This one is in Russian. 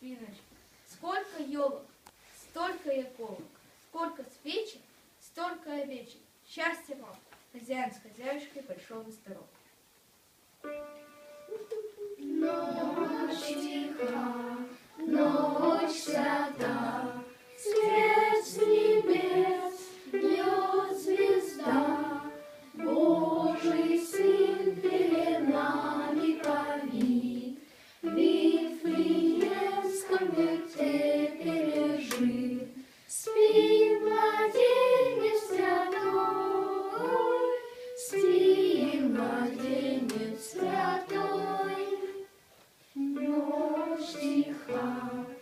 спиночки. Сколько елок, столько яковок. Сколько свечек, столько овечек. Счастья вам, хозяин с хозяюшкой большого здоровья. Ночь тиха, ночь свята. младенец святой, ночь тиха.